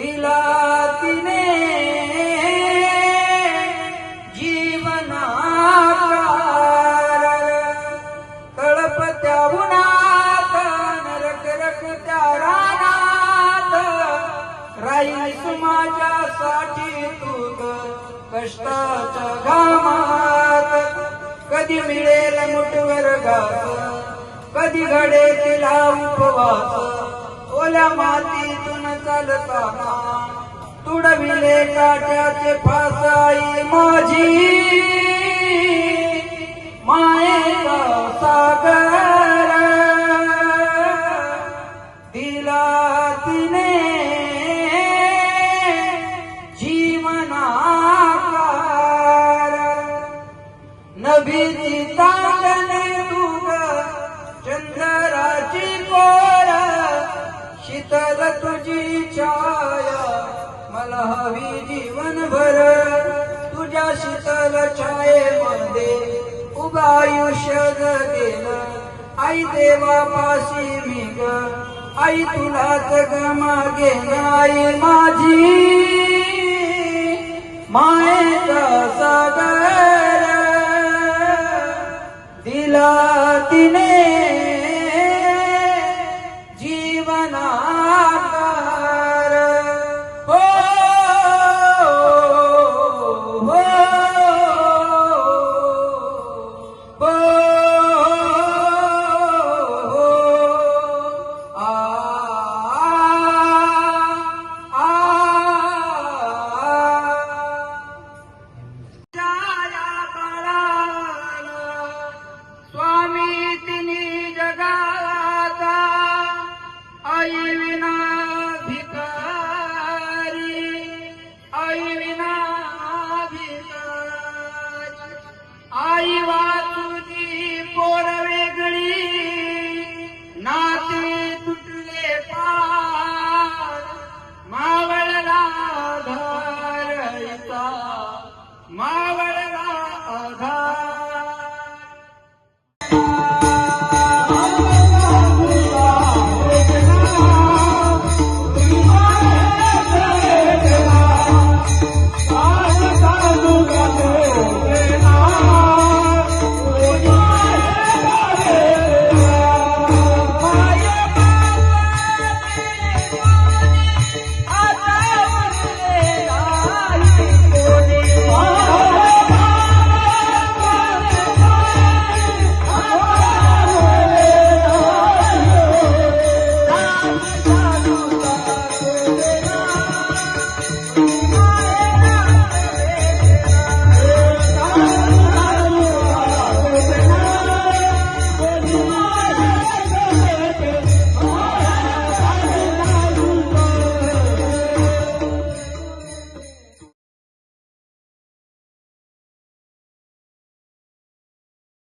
दिला तिने. जीवनाकार. तळपत्या उन्हात नरक रखत्या रानात. राहीस माझ्यासाठी तू ग कष्टाच्या घामात. कधी मिळेल मुठवर घास कधी घडे तिला उपवास. ओल्या माती चालताना तुडविले काट्याचे फासाई माझी. मायेचा सागर. दिला तिने जीवनाकार. नभीची ताकने तुग चंद्राची कोर शीतल तुझी मी जीवन जीवनभर तुझ्या शीतल छायेमध्ये उभा आयुष्य गेलं आई देवापाशी मी ग आई तुलाच ग मागे आई माझी मायेचा सागर. दिला तिने आई